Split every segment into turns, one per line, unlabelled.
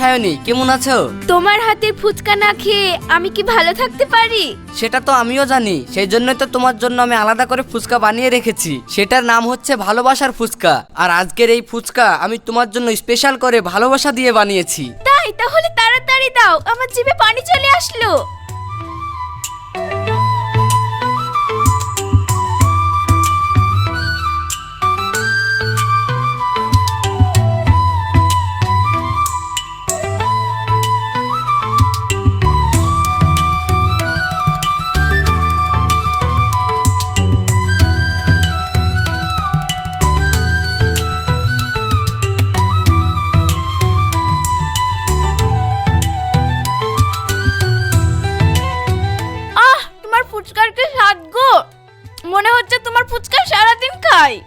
সায়নী কেমন আছো?
তোমার হাতের ফুচকা না খেয়ে আমি কি ভালো থাকতে পারি?
সেটা তো আমিও জানি সেই জন্যই তো তোমার জন্য আমি আলাদা করে ফুচকা বানিয়ে রেখেছি। সেটার নাম হচ্ছে ভালোবাসার ফুচকা আর আজকের এই ফুচকা আমি তোমার জন্য স্পেশাল করে ভালোবাসা দিয়ে বানিয়েছি।
তাই তাহলে তাড়াতাড়ি দাও আমার জিভে পানি চলে আসলো।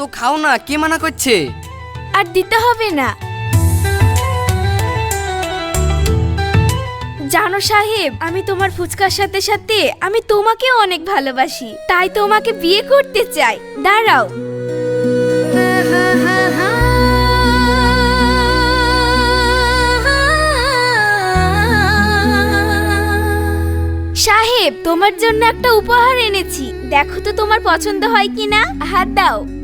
তো খাও না, কে মানা করছে?
আর দিতে হবে না। জানো সাহেব, আমি তোমার ফুচকার সাথে সাথে আমি তোমাকেও অনেক ভালোবাসি, তাই তোমাকে বিয়ে করতে চাই। দাঁড়াও। সাহেব, তোমার জন্য একটা উপহার এনেছি। দেখো তো তোমার পছন্দ হয় কিনা। হাত দাও।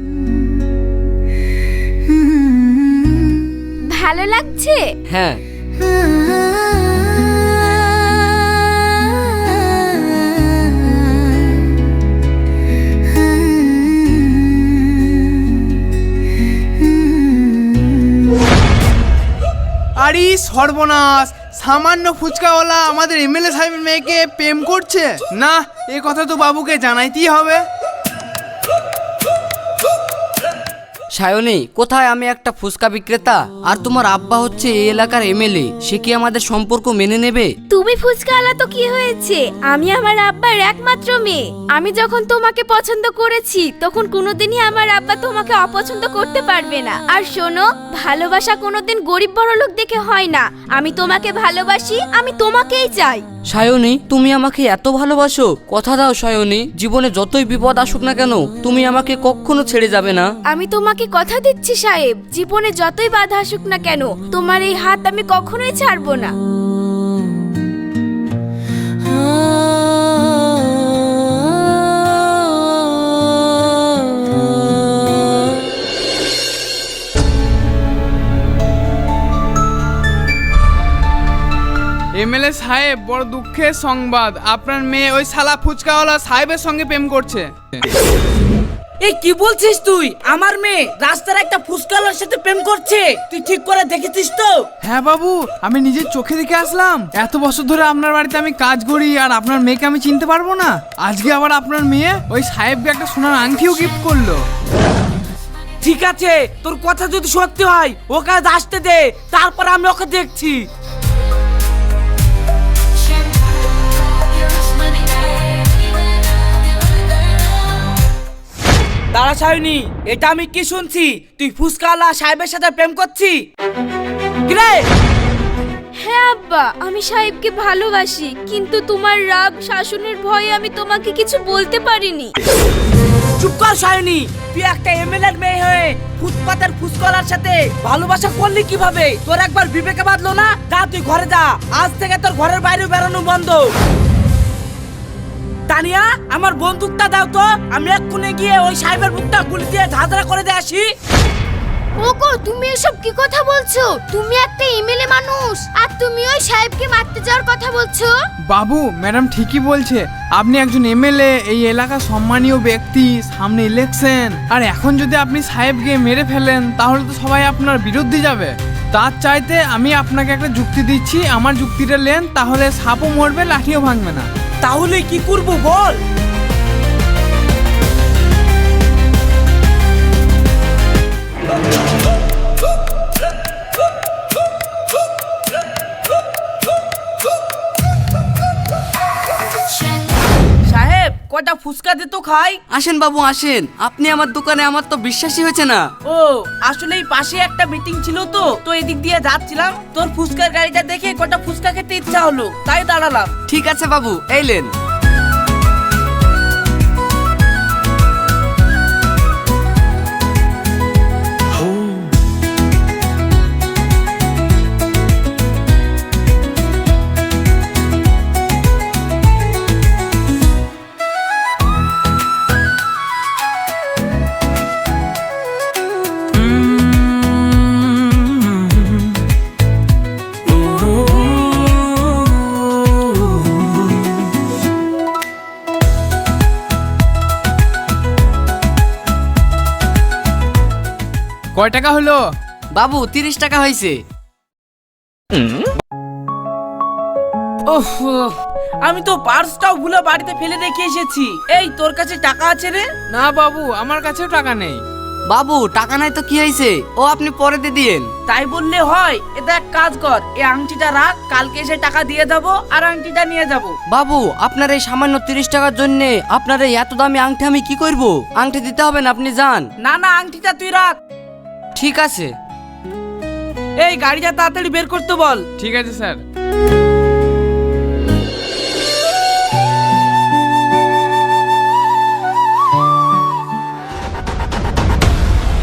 ভালো লাগছে?
হ্যাঁ।
আরে সর্বনাশ সামান্য ফুচকাওয়ালা আমাদের এমএলএ সাহেবের মেয়েকে প্রেম করছে? না এ কথা তো বাবুকে জানাইতেই হবে।
সায়নী কোথায় আমি একটা ফুচকা বিক্রেতা? আর তোমার আব্বা হচ্ছে এই এলাকার এমএলএ সে কি আমাদের সম্পর্ক মেনে নেবে?
তুমি ফুচকা আলা তো কি হয়েছে? আমি আমার আব্বার একমাত্র মেয়ে। আমি যখন তোমাকে পছন্দ করেছি তখন কোনোদিনই আমার আব্বা তোমাকে অপছন্দ করতে পারবে না। আর শোনো ভালোবাসা কোনোদিন গরিব বড় লোক দেখে হয় না। আমি তোমাকে ভালোবাসি আমি তোমাকেই চাই।
সায়নী তুমি আমাকে এত ভালোবাসো। কথা দাও সায়নী জীবনে যতই বিপদ আসুক না কেন তুমি আমাকে কখনো ছেড়ে যাবে না।
আমি তোমাকে কথা দিচ্ছি, সাহেব। জীবনে যতই বাধা আসুক না কেন, তোমার এই হাত আমি কখনোই ছাড়বো না।
এমএলএ সাহেব, বড় দুঃখের সংবাদ। আপনার মেয়ে ওই সালা ফুচকাওয়ালা সাহেবের সঙ্গে প্রেম করছে।
এই কি বলছিস তুই? আমার মেয়ে রাস্তার একটা ফুসকালার সাথে প্রেম করছে। তুই ঠিক করে দেখেছিস তো?
হ্যাঁ বাবু আমি নিজের চোখে দেখে আসলাম। এত বছর ধরে আপনার বাড়িতে আমি কাজ করি আর আপনার মেয়েকে আমি চিনতে পারব না। আজকে আবার আপনার মেয়ে ওই সাহেবকে একটা সোনার আংটিও গিফট করল।
ঠিক আছে তোর কথা যদি সত্যি হয় ওকে আজ আসতে দে তারপর আমি ওকে দেখছি। দাঁড়া সায়নি এটা আমি কি শুনছি? তুই ফুসকালা সাহেবের সাথে প্রেম করছি কিরে?
হ্যাঁ আব্বা আমি সাহেবকে ভালোবাসি কিন্তু তোমার রাগ শাসনের ভয়ে আমি তোমাকে কিছু বলতে পারিনি।
চুপ কর সায়নি তুই একটা এমএলএর মেয়ে হয়ে ফুটপাতের ফুসকলার সাথে ভালোবাসা করলি কীভাবে? তোর একবার বিবেকে বাঁধলো না? যা তুই ঘরে যা। আজ থেকে তোর ঘরের বাইরে বেরোনো বন্ধ। তানিয়া আমার বন্দুকটা দাও তো। আমি এক্ষুনি গিয়ে ওই সাহেবের বুকটা গুলি দিয়ে ঝাঁঝরা করে দিয়ে আসি।
ওগো তুমি এসব কি কথা বলছো? তুমি একটা এমএলএ মানুষ আর তুমি ওই সাহেবকে মারতে যাওয়ার কথা বলছো?
বাবু ম্যাডাম ঠিকই বলছে। আপনি একজন এমএলএ এই এলাকার সম্মানীয় ব্যক্তি সামনে ইলেকশন আর এখন যদি আপনি সাহেবকে মেরে ফেলেন তাহলে তো সবাই আপনার বিরুদ্ধে যাবে। তার চাইতে আমি আপনাকে একটা যুক্তি দিচ্ছি। আমার যুক্তিটা নেন তাহলে সাপও মরবে লাঠিও ভাঙবে না।
তাহলে কি করব বল? ফুচকা দে তো খাই।
আসেন বাবু আসেন। আপনি আমার দোকানে আমার তো বিশ্বাসই হয়েছে না।
ও আসলে এই পাশে একটা মিটিং ছিল তো। তো এদিক দিয়ে যাচ্ছিলাম। তোর ফুচকার গাড়িটা দেখে কটা ফুচকা খেতে ইচ্ছা হলো। তাই দাঁড়ালাম।
ঠিক আছে বাবু এইলেন
কয় টাকা হলো?
বাবু তিরিশ টাকা হয়েছে।
ওহ আমি তো পার্সটাও ভুলে বাড়িতে ফেলে রেখে এসেছি। এই তোর কাছে টাকা আছে রে?
না বাবু আমার কাছেও টাকা নেই।
বাবু টাকা নাই তো কি হয়েছে? ও আপনি পরে দিয়ে দিয়েন।
তাই বললে হয় এটা এক কাজ কর এই আংটিটা রাখ কালকে এসে টাকা দিয়ে যাব আর আংটিটা নিয়ে যাব।
বাবু আপনার এই সামান্য তিরিশ টাকার জন্য আপনার এই এত দামি আংটি আমি কি করব? আংটি দিতে হবে না আপনি যান।
না না আংটিটা তুই রাখ।
ঠিক আছে।
এই গাড়িটা তাড়াতাড়ি বের করতে বল।
ঠিক আছে স্যার।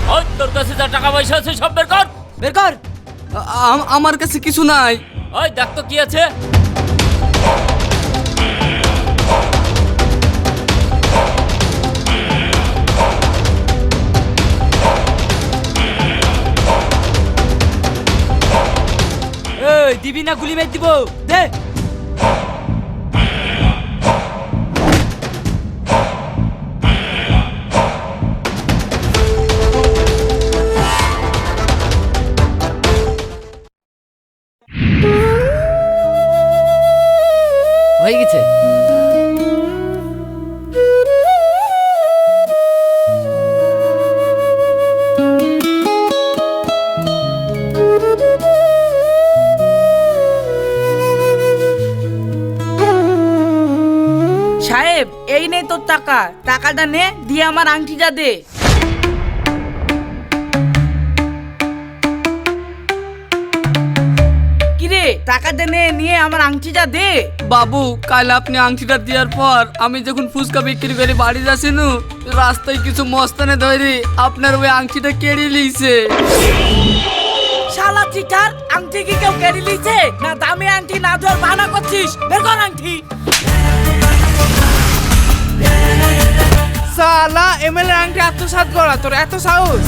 ওই তোর কাছে যা টাকা পয়সা আছে সব বের কর।
বের কর। আ- আমার কাছে কিছু নাই।
ওই দেখ তো কি আছে।
দিবি না গুলি মেরে দিব? দে।
টাকা টাকাটা নে দিয়ে আমার আংটিটা দে। কিরে টাকাটা নে নিয়ে আমার আংটিটা দে।
বাবু কাল আপনি আংটিটা দেওয়ার পর আমি যখন ফুচকা বিক্রি করে বাড়ি যাচ্ছি নু রাস্তায় কিছু মস্তানে ধরে আপনার ওই আংটিটা কেড়ে লিয়েছে
শালা চিটার আংটি কি কেউ কেড়ে লিছে না দামি আংটি না ধর বানা করছিস? বের কর আংটি।
সালা এমএলএ আংটি আত্মসাৎ করা, তোর এত সাহস?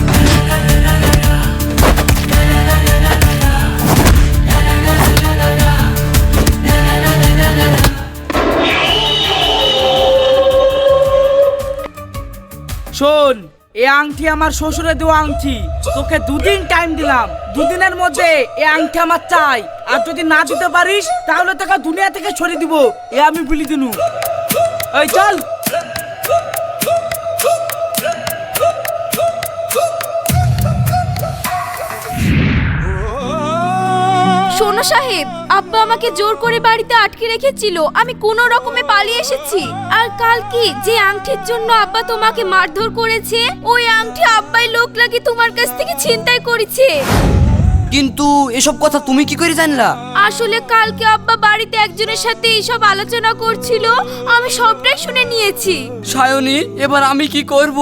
শোন এই আংটি আমার শ্বশুরে দেওয়া আংটি। তোকে দুদিন টাইম দিলাম। দুদিনের মধ্যে এই আংটি আমার চাই। আর যদি না দিতে পারিস, তাহলে তোকে দুনিয়া থেকে সরিয়ে দিব। এ আমি বলি দিনু। এই, চল।
শোনো সাহেব, আব্বা আমাকে জোর করে বাড়িতে আটকে রেখেছিল, আমি কোনো রকমে পালিয়ে এসেছি। আর কাল কি যে আংটির জন্য আব্বা তোমাকে মারধর করেছে, ওই আংটি আব্বাই লোক লাগি তোমার কাছ থেকে ছিনতাই করেছে।
কিন্তু এসব কথা তুমি কি করে জানলা?
আসলে কালকে আব্বা বাড়িতে একজনের সাথে এইসব আলোচনা করছিল আমি সবটাই শুনে নিয়েছি।
সায়নী এবার আমি কি করব?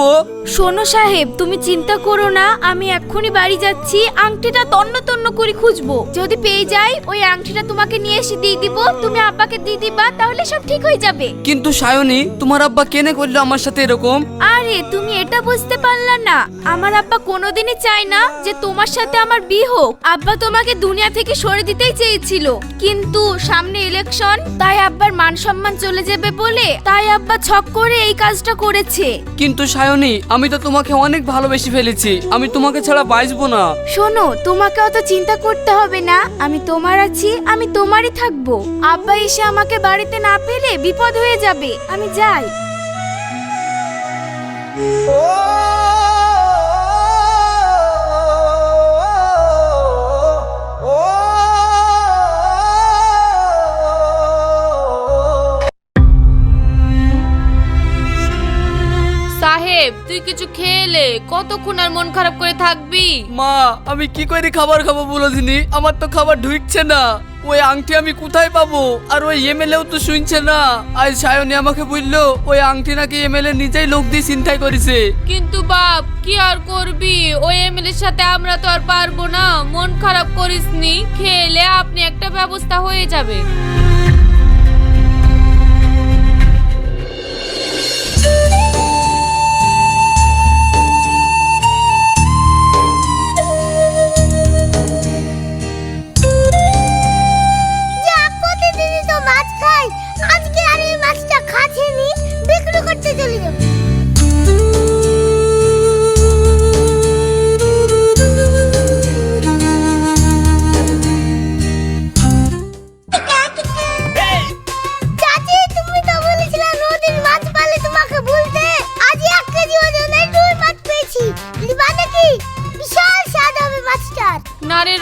শোনো সাহেব তুমি চিন্তা করো না আমি এক্ষুনি বাড়ি যাচ্ছি আংটিটা তন্ন তন্ন করে খুঁজবো। যদি পেয়ে যাই ওই আংটিটা তোমাকে নিয়ে এসে দিয়ে দিব তুমি আব্বাকে দিয়ে দিবা তাহলে সব ঠিক হয়ে যাবে।
কিন্তু সায়নী তোমার আব্বা কেনে করল আমার সাথে এরকম?
আরে তুমি এটা বুঝতে পারলা না। আমার আব্বা কোনোদিনই চায় না যে তোমার সাথে আমার বিয়ে হোক। আব্বা তোমাকে দুনিয়া থেকে সরে দিতেই চেয়েছিল কিন্তু সামনে ইলেকশন তাই আব্বার মান সম্মান চলে যাবে বলে তাই আব্বা ছক করে এই কাজটা করেছে।
কিন্তু সায়নী আমি তো তোমাকে অনেক ভালোবেসে ফেলেছি। আমি তোমাকে ছাড়া বাঁচবো না।
শোনো তোমাকে অত চিন্তা করতে হবে না। আমি তোমার আছি আমি তোমারই থাকব। আব্বা এসে আমাকে বাড়িতে না পেলে বিপদ হয়ে যাবে। আমি যাই।
তুই কিছু খেলে কতক্ষণ আর মন খারাপ করে থাকবি?
মা আমি কি করে খাবার খাব বলো দিনি? আমার তো খাবার ঢুকছে না। ওই আংটি আমি কোথায় পাবো? আর ওই এমএলএও তো শুনছে না। আজ সায়নী আমাকে বলল ওই আংটি নাকি এমএলএ নিজেই লোক দিয়ে চিন্তাই করেছে।
কিন্তু বাপ কি আর করবি? ওই এমএলএর সাথে আমরা তো আর পারব না। মন খারাপ করিসনি খেলে আপনি একটা ব্যবস্থা হয়ে যাবে।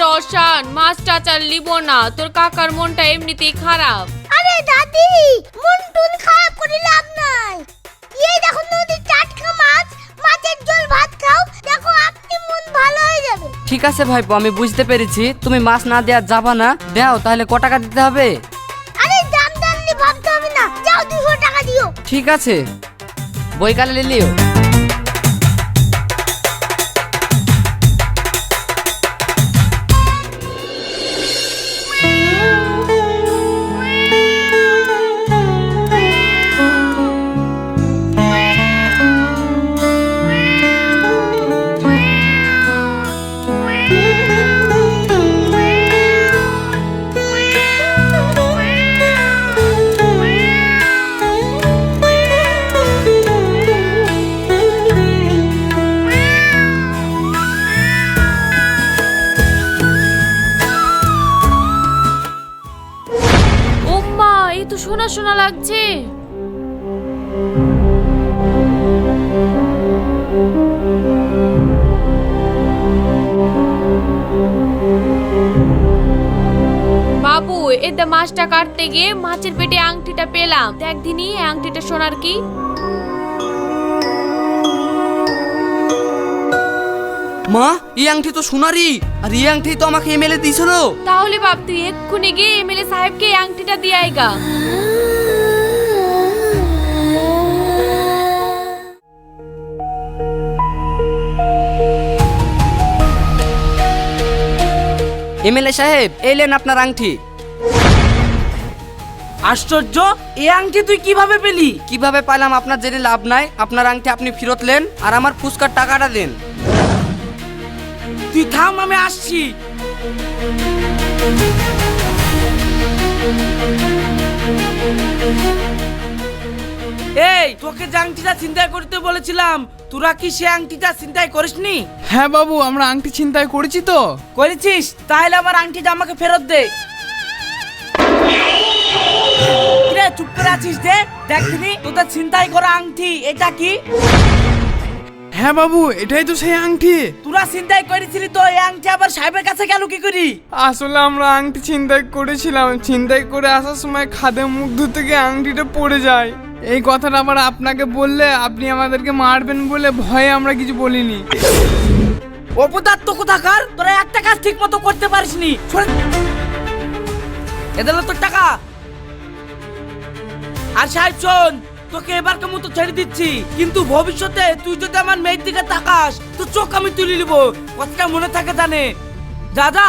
রসান মাছ টাচার লিব না। তোর কাকার মনটা এমনিতেই খারাপ।
আরে দাদি মন টুন খারাপ করে লাভ নাই। এই দেখো নদীর টাটকা মাছ মাছের ঝোল ভাত খাও দেখো আপনি মন ভালো হয়ে যাবে।
ঠিক আছে ভাইপো আমি বুঝতে পেরেছি। তুমি মাছ না দেওয়া যাবা না। দাও তাহলে ক টাকা দিতে হবে?
আরে দাম দাম নিয়ে ভাবতে হবে না। যাও দুশো টাকা দিও।
ঠিক আছে। বইকালে লিলিও
এতে মাছটা কাটতে গিয়ে মাছের পেটে আংটিটা পেলাম। দেখ দিনি এই আংটিটা সোনার কি?
মা এই আংটি তো সোনারি আর এই আংটি তো আমাকে এমএলএ দিয়েছিল।
তাহলে বাপ তুই এক্ষুনি গিয়ে এমএলএ সাহেবকে এই আংটিটা দিয়ে আইগা
এমএলএ সাহেব এলেন আপনার আংটি।
আশ্চর্য এই আংটি তুই কীভাবে পেলি?
কীভাবে পাইলাম আপনার জেনে লাভ নাই? আপনার আংটি আপনি ফেরত নেন আর আমার ফুচকার টাকাটা দেন।
তুই থাম আমি আসছি। এই তোকে যে আংটিটা চিন্তাই করতে বলেছিলাম তোরা কি সে আংটিটা চিন্তাই করিসনি?
হ্যাঁ বাবু আমরা আংটি ছিনতাই করেছি তো।
করেছিস? তাহলে আমার আংটিটা আমাকে ফেরত দে। কিরে চুপ করে আছিস দে দেখনি তোদের চিন্তাই করা আংটি এটা কি?
হ্যাঁ বাবু এটাই তো সেই আংটি।
তোরা চিন্তাই করেছিলি তো এই আংটি আবার সাহেবের কাছে গেল কি করি?
আসলে আমরা আংটি ছিনতাই করেছিলাম। ছিনতাই করে আসার সময় খাদে মুখ ধুতে গিয়ে আংটিটা পড়ে যায়। এই কথাটা আবার আপনাকে বললে আপনি আমাদেরকে মারবেন বলে ভয়ে আমরা কিছু বলিনি।
অপদার্থ কোথাকার? তোরা একটা কাজ ঠিক মতো করতে পারিসনি। এদের তোর টাকা। আর সাহেব, শোন, তোকে এবারকে তো ছেড়ে দিচ্ছি। কিন্তু ভবিষ্যতে তুই যদি আমার মেয়ের দিকে তাকাস তো চোখ আমি তুলে নিব। কথাটা মনে থাকে জানে। দাদা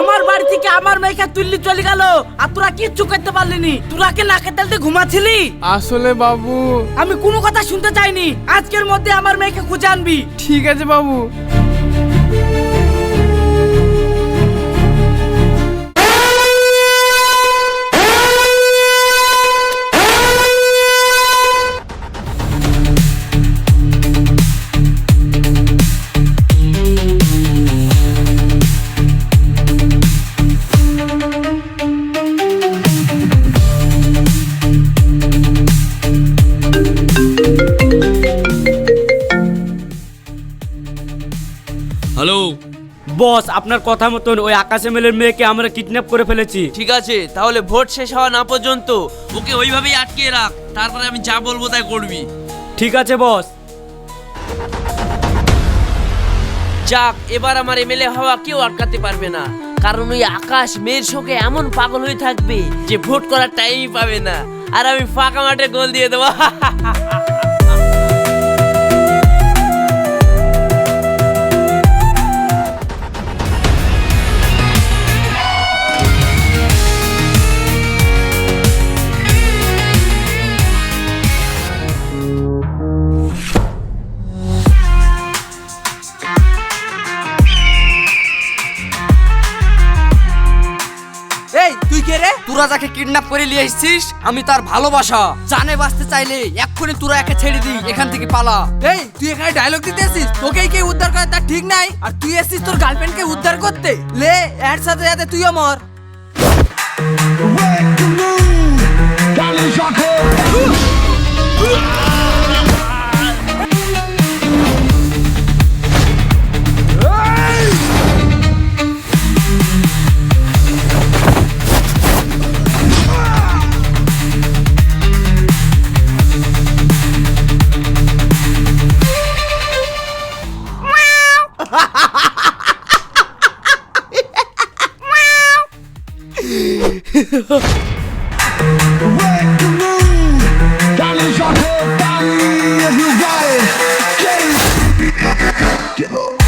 আমার বাড়ি থেকে আমার মেয়েকে তুললি চলে গেল। তোরা কিচ্ছু করতে পারলিনি। তোরা কি নাকে তেলতে ঘুমাচ্ছিলি?
আসলে বাবু।
আমি কোনো কথা শুনতে চাইনি। আজকের মধ্যে আমার মেয়েকে খুঁজে আনবি।
ঠিক আছে বাবু।
হ্যালো।
বস আপনার কথা মতন ওই আকাশ এমএলএর মেয়েকে আমরা কিডন্যাপ করে ফেলেছি।
ঠিক আছে তাহলে ভোট শেষ হওয়া না পর্যন্ত ওকে ওইভাবেই আটকে রাখ তারপরে আমি যা বলব তাই করবি।
ঠিক আছে বস।
যাক এবার আমার এমএলএ হওয়া কেউ আটকাতে পারবে না কারণ ওই আকাশ মেয়ের শোকে এমন পাগল হয়ে থাকবে যে ভোট করার টাইমই পাবে না। আর আমি ফাঁকা মাঠে গোল দিয়ে দেবো।
কিডন্যাপ করে নিয়ে এসেছিস? আমি তার ভালোবাসা। জানে বাঁচতে চাইলে এক্ষুনি তোরা একে ছেড়ে দি এখান থেকে পালা।
এই তুই এখানে ডায়লগ দিতে এসিস তোকেই কে উদ্ধার করে তার ঠিক নাই। আর তুই এসিস তোর গার্লফ্রেন্ডকে উদ্ধার করতে? লে এর সাথে সাথে তুইও মর।
Get up.